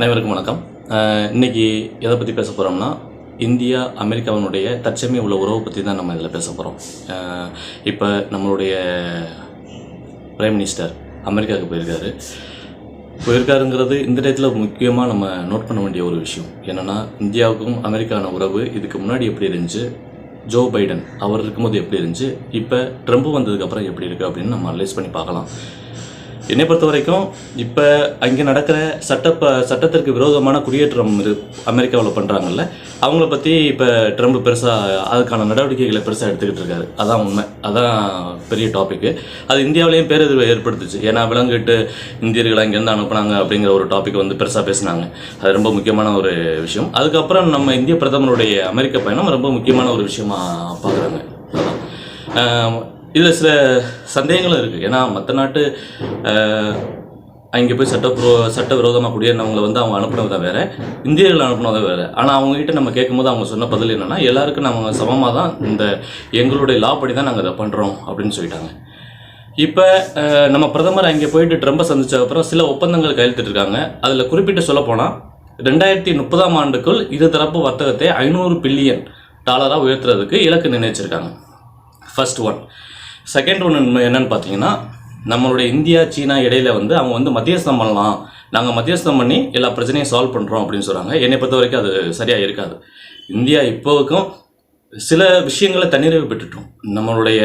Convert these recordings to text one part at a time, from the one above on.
அனைவருக்கும் வணக்கம். இன்றைக்கி இன்னைக்கு எதை பற்றி பேச போகிறோம்னா இந்தியா அமெரிக்காவினுடைய தற்சமயம் உள்ள உறவை பற்றி தான் நம்ம இதில் பேச போகிறோம் இப்போ நம்மளுடைய பிரைம் மினிஸ்டர் அமெரிக்காவுக்கு போயிருக்காரு. போயிருக்காருங்கிறது இந்த டயத்தில் முக்கியமாக நம்ம நோட் பண்ண வேண்டிய ஒரு விஷயம். என்னென்னா இந்தியாவுக்கும் அமெரிக்கான உறவு இதுக்கு முன்னாடி எப்படி இருந்துச்சு? ஜோ பைடன் அவர் இருக்கும்போது எப்படி இருந்துச்சு? இப்போ ட்ரம்ப் வந்ததுக்கப்புறம் எப்படி இருக்குது அப்படின்னு நம்ம அனலைஸ் பண்ணி பார்க்கலாம். என்னை பொறுத்த வரைக்கும் இப்போ அங்கே நடக்கிற சட்ட சட்டத்திற்கு விரோதமான குடியேற்றம் இரு அமெரிக்காவில் பண்ணுறாங்கல்ல அவங்கள பற்றி இப்போ ட்ரம்ப் பெருசாக அதுக்கான நடவடிக்கைகளை பெருசாக எடுத்துக்கிட்டு இருக்காரு. அதான் உண்மை. அதான் பெரிய டாப்பிக்கு அது இந்தியாவிலையும் பேரழிவு ஏற்படுத்துச்சு. ஏன்னா விலங்கிட்டு இந்தியர்களை அங்கேருந்து அனுப்புனாங்க அப்படிங்கிற ஒரு டாபிக் வந்து பெருசாக பேசினாங்க. அது ரொம்ப முக்கியமான ஒரு விஷயம். அதுக்கப்புறம் நம்ம இந்திய பிரதமருடைய அமெரிக்க பயணம் ரொம்ப முக்கியமான ஒரு விஷயமா பார்க்குறாங்க அதான். இதில் சில சந்தேகங்களும் இருக்குது ஏன்னா மற்ற நாட்டு அங்கே போய் சட்டப்பூர்வ சட்டவிரோதமாக குடியேறினவங்களை வந்து அவங்க அனுப்புனது தான் வேறு. இந்தியர்கள் அனுப்புனது வேறு. ஆனால் அவங்ககிட்ட நம்ம கேட்கும்போது அவங்க சொன்ன பதில் என்னென்னா எல்லாருக்கும் நம்ம சமமாக தான் இந்த எங்களுடைய லா படி தான் நாங்கள் அதை பண்ணுறோம் அப்படின்னு சொல்லிட்டாங்க. இப்போ நம்ம பிரதமர் அங்கே போயிட்டு ட்ரம்பை சந்தித்ததுக்கப்புறம் சில ஒப்பந்தங்கள் கையெழுத்திட்டிருக்காங்க அதில் குறிப்பிட்டு சொல்லப்போனால் ரெண்டாயிரத்தி முப்பதாம் ஆண்டுக்குள் இருதரப்பு வர்த்தகத்தை ஐநூறு பில்லியன் டாலராக உயர்த்துறதுக்கு இலக்கு நிர்ணயிச்சிருக்காங்க. ஃபர்ஸ்ட் ஒன் செகண்ட் ஒன்று என்னென்னு பார்த்தீங்கன்னா நம்மளுடைய இந்தியா சீனா இடையில வந்து அவங்க வந்து மத்தியஸ்தம் பண்ணலாம். நாங்கள் மத்தியஸ்தம் பண்ணி எல்லா பிரச்சனையும் சால்வ் பண்ணுறோம் அப்படின்னு சொல்கிறாங்க என்னை பொறுத்த வரைக்கும் அது சரியாக இருக்காது. இந்தியா இப்போவுக்கும் சில விஷயங்களை தன்னிறைவு பெற்றுட்டோம். நம்மளுடைய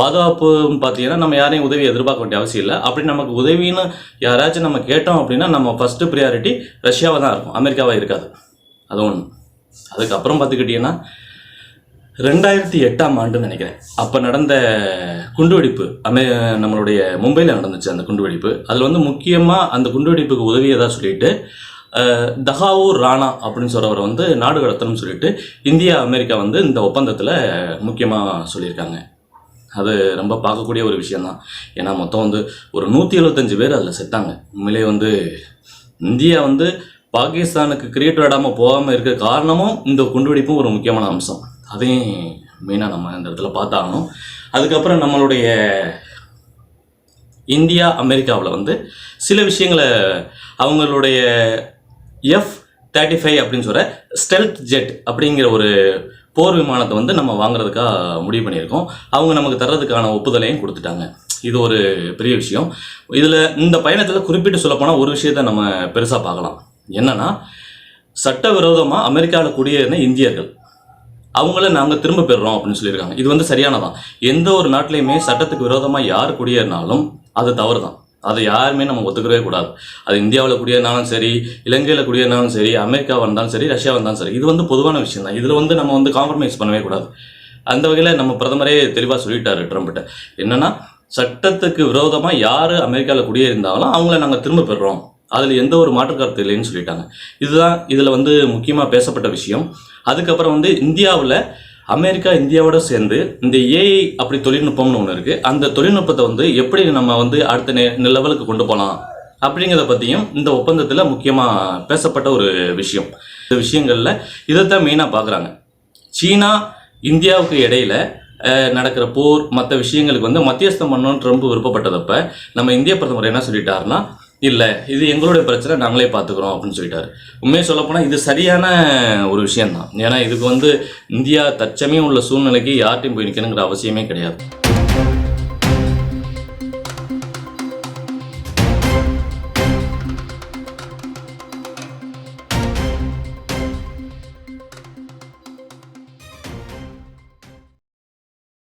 பாதுகாப்புன்னு பார்த்தீங்கன்னா நம்ம யாரையும் உதவி எதிர்பார்க்க வேண்டிய அவசியம் இல்லை. அப்படி நமக்கு உதவின்னு யாராச்சும் நம்ம கேட்டோம் அப்படின்னா நம்ம ஃபஸ்ட்டு ப்ரியாரிட்டி ரஷ்யாவை தான் இருக்கும். அமெரிக்காவாக இருக்காது. அது ஒன்று அதுக்கப்புறம் பார்த்துக்கிட்டிங்கன்னா ரெண்டாயிரத்தி எட்டாம் ஆண்டுன்னு நினைக்கிறேன். அப்போ நடந்த குண்டுவெடிப்பு அமே நம்மளுடைய மும்பையில் நடந்துச்சு அந்த குண்டுவெடிப்பு. அதில் வந்து முக்கியமாக அந்த குண்டுவெடிப்புக்கு உதவியதாக சொல்லிட்டு தகாவூர் தஹாவூர் ராணா அப்படின்னு சொல்கிறவரை வந்து நாடு கடத்தணும்னு சொல்லிட்டு இந்தியா அமெரிக்கா வந்து இந்த ஒப்பந்தத்தில் முக்கியமாக சொல்லியிருக்காங்க. அது ரொம்ப பார்க்கக்கூடிய ஒரு விஷயந்தான் ஏன்னா மொத்தம் வந்து ஒரு நூற்றி எழுபத்தஞ்சு பேர் அதில் செத்தாங்க. உண்மையிலே வந்து இந்தியா வந்து பாகிஸ்தானுக்கு கிரியேட் விளையாடாமல் போகாமல் இருக்க காரணமும் இந்த குண்டுவெடிப்பும் ஒரு முக்கியமான அம்சம். அதையும் மெயினாக நம்ம இந்த இடத்துல பார்த்தாகணும். அதுக்கப்புறம் நம்மளுடைய இந்தியா அமெரிக்காவில் வந்து சில விஷயங்களை அவங்களுடைய எஃப் தேர்ட்டி ஃபைவ் அப்படின்னு சொல்கிற ஸ்டெல்த் ஜெட் அப்படிங்கிற ஒரு போர் விமானத்தை வந்து நம்ம வாங்குறதுக்காக முடிவு பண்ணியிருக்கோம். அவங்க நமக்கு தர்றதுக்கான ஒப்புதலையும் கொடுத்துட்டாங்க. இது ஒரு பெரிய விஷயம். இதில் இந்த பயணத்தில் குறிப்பிட்டு சொல்லப்போனால் ஒரு விஷயத்தை நம்ம பெருசாக பார்க்கலாம். என்னென்னா சட்டவிரோதமாக அமெரிக்காவில் குடியேறின இந்தியர்கள். அவங்கள நாங்கள் திரும்ப பெறுறோம் அப்படின்னு சொல்லியிருக்காங்க. இது வந்து சரியானதான் எந்த ஒரு நாட்டிலையுமே சட்டத்துக்கு விரோதமாக யார் குடியேறினாலும் அது தவறு தான் அதை யாருமே நம்ம ஒத்துக்கவே கூடாது. அது இந்தியாவில் குடியேறினாலும் சரி இலங்கையில் குடியேறினாலும் சரி அமெரிக்கா வந்தாலும் சரி ரஷ்யா வந்தாலும் சரி இது வந்து பொதுவான விஷயம் தான் இதில் வந்து நம்ம வந்து காம்ப்ரமைஸ் பண்ணவே கூடாது. அந்த வகையில் நம்ம பிரதமரே தெளிவாக சொல்லிட்டாரு ட்ரம்ப்கிட்ட என்னென்னா சட்டத்துக்கு விரோதமாக யார் அமெரிக்காவில் குடியேறிந்தாலும் அவங்கள நாங்கள் திரும்ப பெறுறோம். அதில் எந்த ஒரு மாற்று கருத்து இல்லைன்னு சொல்லிட்டாங்க. இதுதான் இதில் வந்து முக்கியமாக பேசப்பட்ட விஷயம். அதுக்கப்புறம் வந்து இந்தியாவில் அமெரிக்கா இந்தியாவோட சேர்ந்து இந்த ஏஐ அப்படி தொழில்நுட்பம்னு ஒன்று இருக்குது அந்த தொழில்நுட்பத்தை வந்து எப்படி நம்ம வந்து அடுத்த நெ லெவலுக்கு கொண்டு போகலாம் அப்படிங்கிறத பற்றியும் இந்த ஒப்பந்தத்தில் முக்கியமாக பேசப்பட்ட ஒரு விஷயம். இந்த விஷயங்களில் இதைத்தான் மெயினாக பார்க்குறாங்க சீனா இந்தியாவுக்கு இடையில நடக்கிற போர் மற்ற விஷயங்களுக்கு வந்து மத்தியஸ்தம் பண்ணணும்னு ட்ரம்ப் விருப்பப்பட்டதப்ப நம்ம இந்திய பிரதமர் என்ன சொல்லிட்டாருன்னா இல்லை இது எங்களுடைய பிரச்சனை நாங்களே பார்த்துக்குறோம் அப்படின்னு சொல்லிட்டாரு. உண்மையை சொல்லப்போனால் இது சரியான ஒரு விஷயம்தான். ஏன்னா இதுக்கு வந்து இந்தியா தற்சமயம் உள்ள சூழ்நிலைக்கு யார்ட்டையும் போய் நிற்கணுங்கிற அவசியமே கிடையாது.